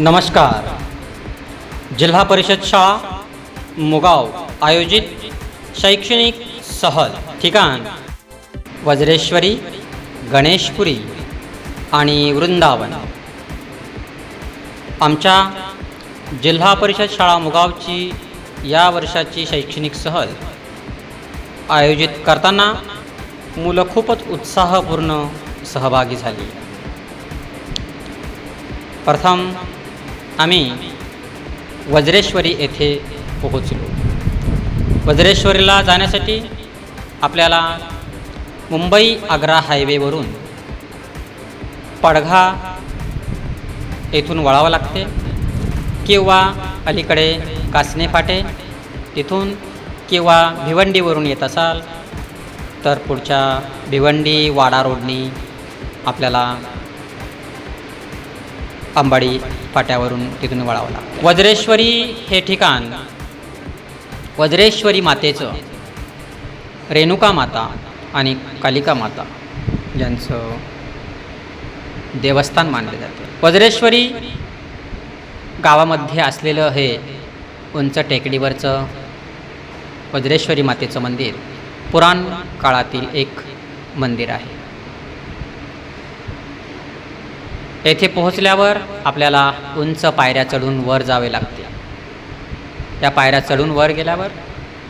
नमस्कार. जिल्हा परिषद शाळा मुगाव आयोजित शैक्षणिक सहल ठिकाण वज्रेश्वरी गणेशपुरी आणि वृंदावन. आमच्या जिल्हा परिषद शाळा मुगावची या वर्षाची शैक्षणिक सहल आयोजित करताना मुलं खूपच उत्साहपूर्ण सहभागी झाली. प्रथम आम्ही वज्रेश्वरी येथे पोहोचलो. वज्रेश्वरीला जाण्यासाठी आपल्याला मुंबई आग्रा हायवेवरून पडघा येथून वळावं लागते किंवा अलीकडे कासने फाटे तिथून किंवा भिवंडीवरून येत असाल तर पुढच्या भिवंडी वाडा रोडनी आपल्याला अंबाडी फाट्यावरून तिथून वळावं लागतं वज्रेश्वरी हे ठिकाण वज्रेश्वरी मातेचं रेणुका माता आणि कालिका माता यांचं देवस्थान मानलं जातं. वज्रेश्वरी गावामध्ये असलेलं हे उंच टेकडीवरचं वज्रेश्वरी मातेचं मंदिर पुराण काळातील एक मंदिर आहे. येथे पोहोचल्यावर आपल्याला उंच पायऱ्या चढून वर जावे लागते. त्या पायऱ्या चढून वर गेल्यावर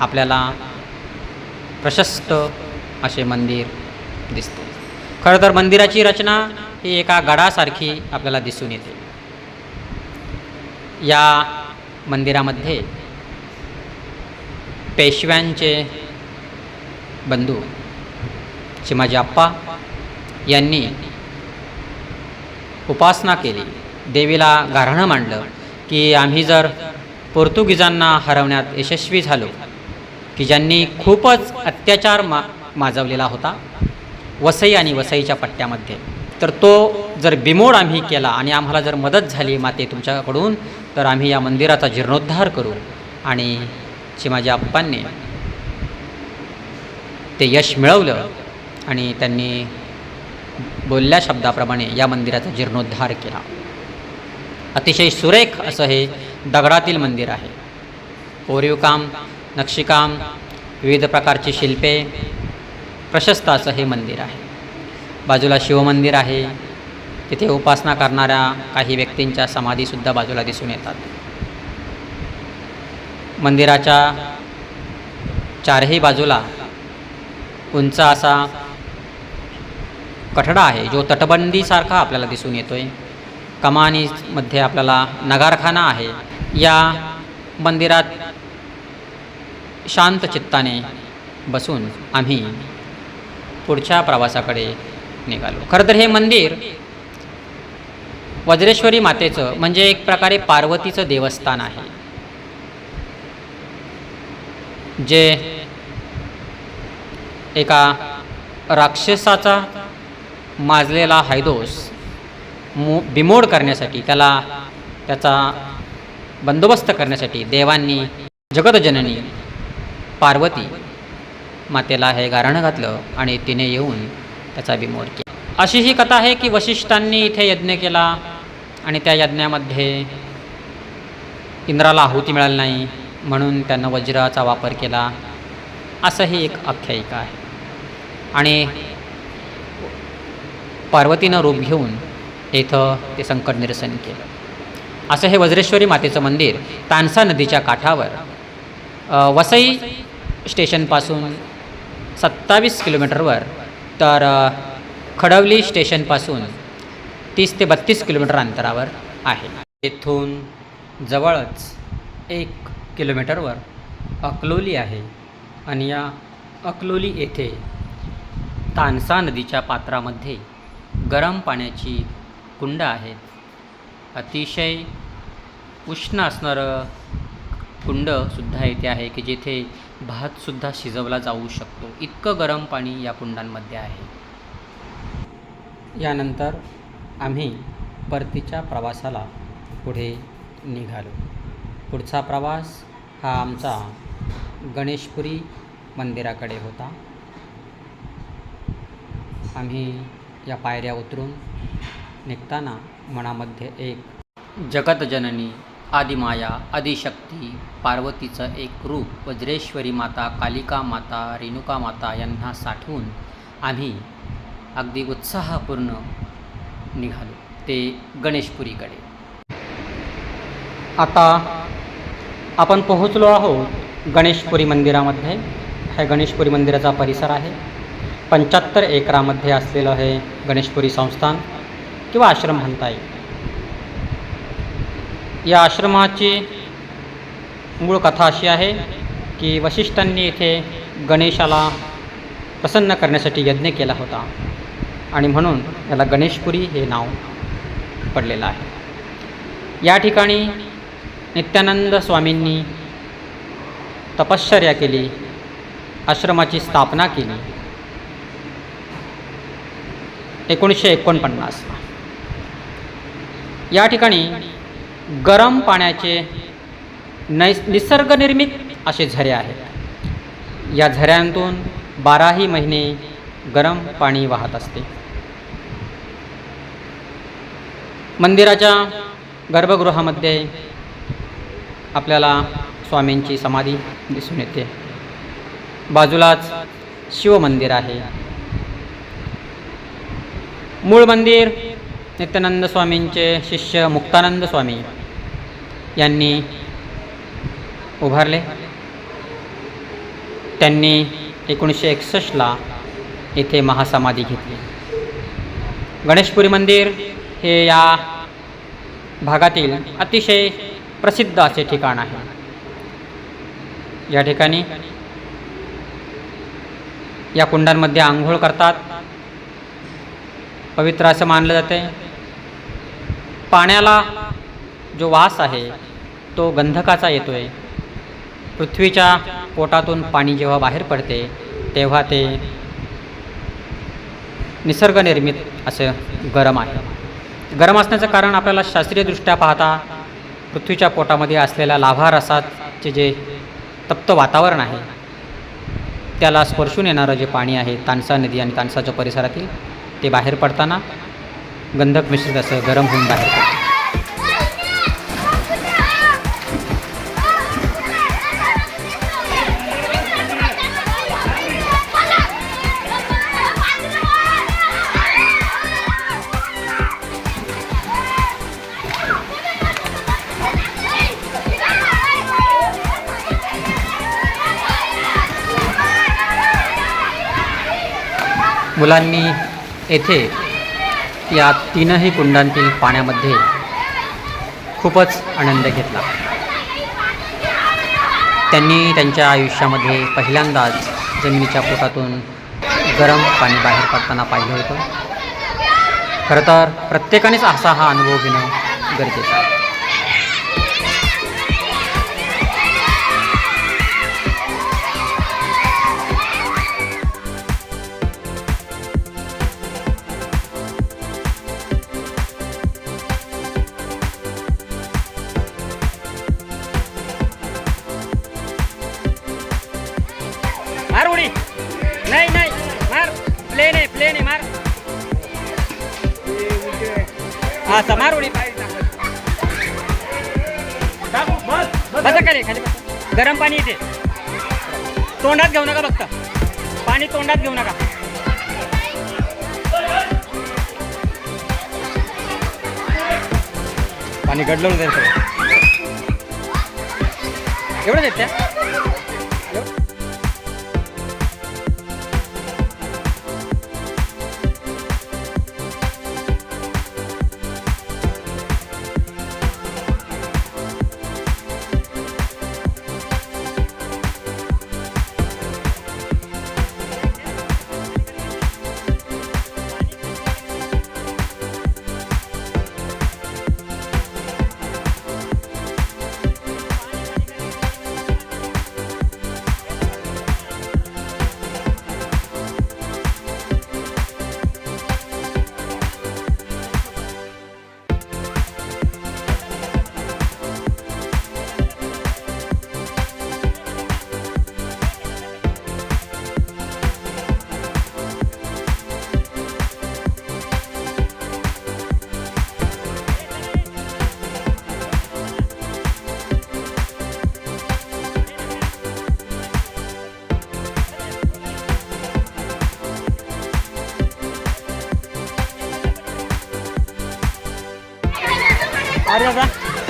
आपल्याला प्रशस्त असे मंदिर दिसते. खरं तर मंदिराची रचना ही एका गडासारखी आपल्याला दिसून येते. या मंदिरामध्ये पेशव्यांचे बंधू चिमाजी आप्पा यांनी उपासना केली. देवीला गाऱ्हाणं मांडलं की आम्ही जर पोर्तुगीजांना हरवण्यात यशस्वी झालो की ज्यांनी खूपच अत्याचार मा माजवलेला होता वसई आणि वसईच्या पट्ट्यामध्ये तर तो जर बिमोड आम्ही केला आणि आम्हाला जर मदत झाली माते तुमच्याकडून तर आम्ही या मंदिराचा जीर्णोद्धार करू आणि चिमाजी आप्पांनी ते यश मिळवलं आणि त्यांनी बोलल्या शब्दाप्रमाणे या मंदिराचा जीर्णोद्धार केला. अतिशय सुरेख असं हे दगडातील मंदिर आहे. कोरीवकाम नक्षीकाम विविध प्रकारची शिल्पे प्रशस्त असं हे मंदिर आहे. बाजूला शिवमंदिर आहे. तिथे उपासना करणाऱ्या काही व्यक्तींच्या समाधीसुद्धा बाजूला दिसून येतात. मंदिराच्या चारही बाजूला उंच असा कठडा आहे जो तटबंदीसारखा आपल्याला दिसून येतो आहे कमानीमध्ये आपल्याला नगारखाना आहे. या मंदिरात शांत चित्ताने बसून आम्ही पुढच्या प्रवासाकडे निघालो. खरं तर हे मंदिर वज्रेश्वरी मातेचं म्हणजे एक प्रकारे पार्वतीचं देवस्थान आहे. जे एका राक्षसाचा माजलेला हैदोस मो बिमोड करण्यासाठी त्याला त्याचा बंदोबस्त करण्यासाठी देवांनी जगतजननी पार्वती मातेला हे गारणं घातलं आणि तिने येऊन त्याचा बिमोड केला. अशी ही कथा आहे की वशिष्ठांनी इथे यज्ञ केला आणि त्या यज्ञामध्ये इंद्राला आहुती मिळाली नाही म्हणून त्यानं वज्राचा वापर केला. असंही एक आख्यायिका आहे. आणि पार्वतीनं रूप घेऊन इथं ते संकट निरसन केलं. असं हे वज्रेश्वरी मातेचं मंदिर तानसा नदीच्या काठावर वसई स्टेशनपासून सत्तावीस किलोमीटरवर तर खडवली स्टेशनपासून तीस ते बत्तीस किलोमीटर अंतरावर आहे. येथून जवळच एक किलोमीटरवर अकलोली आहे आणि या अकलोली येथे तानसा नदीच्या पात्रामध्ये गरम पाण्याची कुंड आहेत अतिशय उष्ण असणारं कुंडसुद्धा येथे आहे की जेथे भातसुद्धा शिजवला जाऊ शकतो. इतकं गरम पाणी या कुंडांमध्ये आहे. यानंतर आम्ही परतीच्या प्रवासाला पुढे निघालो. पुढचा प्रवास हा आमचा गणेशपुरी मंदिराकडे होता. आम्ही या पायऱ्या उतरून निघताना मनामध्ये एक जगतजननी आदिमाया आदिशक्ती पार्वतीचं एक रूप वज्रेश्वरी माता कालिका माता रेणुका माता यांना साठवून आम्ही अगदी उत्साहपूर्ण निघालो ते गणेशपुरीकडे. आता आपण पोहोचलो आहोत गणेशपुरी मंदिरामध्ये. हे गणेशपुरी मंदिराचा परिसर आहे. पंच्याहत्तर एकरामध्ये असलेलं हे गणेशपुरी संस्थान किंवा आश्रम म्हणता येईल. या आश्रमाची मूळ कथा अशी आहे की वशिष्ठांनी इथे गणेशाला प्रसन्न करण्यासाठी यज्ञ केला होता आणि म्हणून याला गणेशपुरी हे नाव पडलेलं आहे. या ठिकाणी नित्यानंद स्वामींनी तपश्चर्या केली आश्रमाची स्थापना केली एकोणीसशे एकोणपन्नास. या ठिकाणी गरम पाण्याचे नैस निसर्गनिर्मित असे झरे आहेत. या झऱ्यांतून बाराही महिने गरम पाणी वाहत असते. मंदिराच्या गर्भगृहामध्ये आपल्याला स्वामींची समाधी दिसून येते. बाजूलाच शिवमंदिर आहे. मूळ मंदिर नित्यानंद स्वामींचे शिष्य मुक्तानंद स्वामी यांनी उभारले. त्यांनी एकोणीसशे एकसष्टला येथे महासमाधी घेतली. गणेशपुरी मंदिर हे या भागातील अतिशय प्रसिद्ध असे ठिकाण आहे. या ठिकाणी या कुंडांमध्ये आंघोळ करतात. पवित्र असं मानलं जाते. पाण्याला जो वास आहे तो गंधकाचा येतो आहे पृथ्वीच्या पोटातून पाणी जेव्हा बाहेर पडते तेव्हा ते निसर्गनिर्मित असं गरम आहे. गरम असण्याचं कारण आपल्याला शास्त्रीयदृष्ट्या पाहता पृथ्वीच्या पोटामध्ये असलेल्या लाभा रसाचे जे तप्त वातावरण आहे त्याला स्पर्शून येणारं जे पाणी आहे तानसा नदी आणि तानसाच्या परिसरातील ते बाहेर पडताना गंधक मिश्रित असं गरम होऊन बाहेर पडतं. मुलांनी येथे या तीनही कुंडांतील पाण्यामध्ये खूपच आनंद घेतला. त्यांनी त्यांच्या आयुष्यामध्ये पहिल्यांदाच जमिनीच्या पोटातून गरम पाणी बाहेर पडताना पाहिलं होतं. खरं तर प्रत्येकानेच असा हा अनुभव घेणं गरजेचं आहे. हा समार उडी बसा खाली खाली बसा. गरम पाणी येते तोंडात घेऊ नका फक्त. पाणी तोंडात घेऊ नका. पाणी गडलं जाईल सगळं एवढंच येते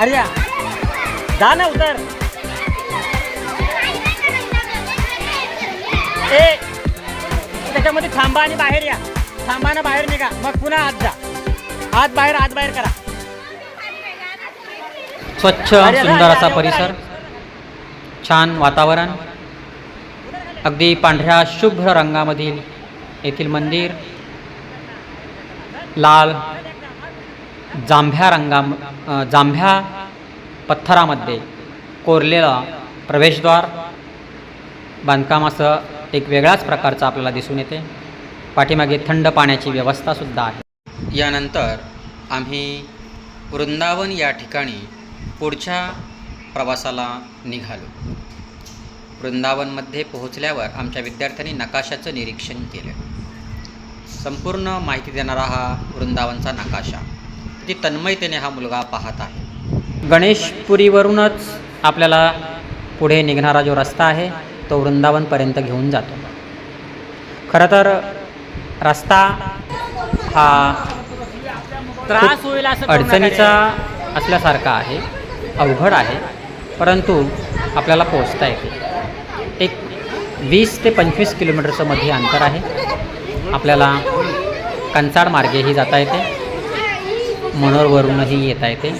अरे जा ना उतर. ए त्याच्यामध्ये थांबा आणि बाहेर या. थांबा ना बाहेर निघा. मग पुन्हा आत जा. आत बाहेर आत बाहेर करा. स्वच्छ सुंदर असा परिसर. छान वातावरण. अगदी पांढऱ्या शुभ्र रंगामधील येथील मंदिर. लाल जांभ्या रंगा जांभ्या पत्थरामध्ये कोरलेला प्रवेशद्वार. बांधकामासह एक वेगळाच प्रकारचा आपल्याला दिसून येते. पाठीमागे थंड पाण्याची व्यवस्थासुद्धा आहे. यानंतर आम्ही वृंदावन या ठिकाणी पुढच्या प्रवासाला निघालो. वृंदावनमध्ये पोहोचल्यावर आमच्या विद्यार्थ्यांनी नकाशाचं निरीक्षण केलं. संपूर्ण माहिती देणारा हा वृंदावनचा नकाशा. किती तन्मयतेने हा मुलगा पाहत आहे. गणेशपुरीवरूनच आपल्याला पुढे निघणारा जो रस्ता आहे तो वृंदावनपर्यंत घेऊन जातो. खरं तर रस्ता हा त्रास होईल अडचणीचा. असल्यासारखा आहे अवघड आहे परंतु आपल्याला पोचता येते. एक वीस ते पंचवीस किलोमीटरचं मध्ये अंतर आहे. आपल्याला कंचाड मार्गेही जाता येते. मनोरवरूनही येता येते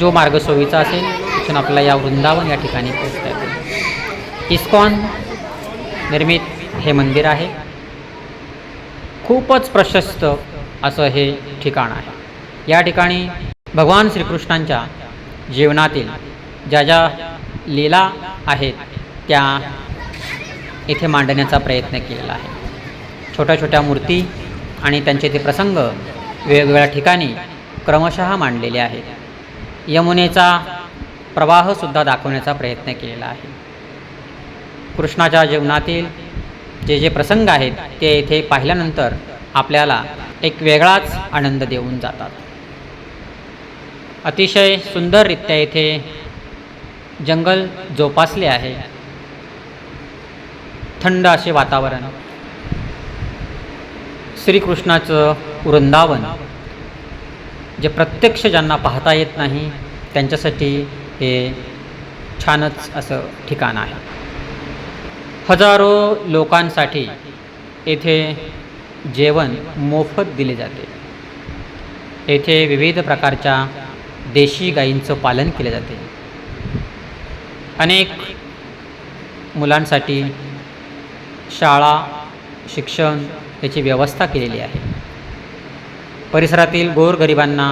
जो मार्ग सोयीचा असेल तिथून आपल्याला या वृंदावन या ठिकाणी पोचता येते. इस्कॉन निर्मित हे मंदिर आहे. खूपच प्रशस्त असं हे ठिकाण आहे. या ठिकाणी भगवान श्रीकृष्णांच्या जीवनातील ज्या ज्या लीला आहेत त्या इथे मांडण्याचा प्रयत्न केलेला आहे. छोट्या छोट्या मूर्ती आणि त्यांचे ते प्रसंग वेगवेगळ्या ठिकाणी क्रमशः मांडलेले आहेत यमुनेचा प्रवाहसुद्धा दाखवण्याचा प्रयत्न केलेला आहे. कृष्णाच्या जीवनातील जे जे प्रसंग आहेत ते इथे पाहिल्यानंतर आपल्याला एक वेगळाच आनंद देऊन जातात. अतिशय सुंदररित्या इथे जंगल जोपासले आहे. थंड असे वातावरण. श्रीकृष्णाचं वृंदावन जे प्रत्यक्ष ज्यांना पाहता येत नाही त्यांच्यासाठी हे छानच असं ठिकाण आहे. हजारो लोकांसाठी येथे जेवण मोफत दिले जाते. येथे विविध प्रकारच्या देशी गायींचं पालन केले जाते. अनेक मुलांसाठी शाळा शिक्षण याची व्यवस्था केलेली आहे. परिसरातील गोरगरिबांना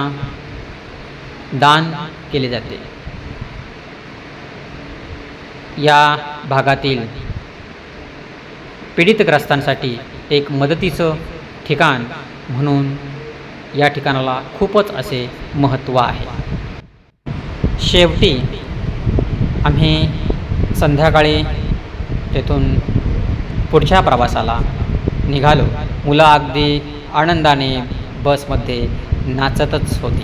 दान केले जाते. या भागातील पीडितग्रस्तांसाठी एक मदतीचं ठिकाण म्हणून या ठिकाणाला खूपच असे महत्त्व आहे. शेवटी आम्ही संध्याकाळी तेथून पुढच्या प्रवासाला निघालो. मुलं अगदी आनंदाने बसमध्ये नाचतच होती.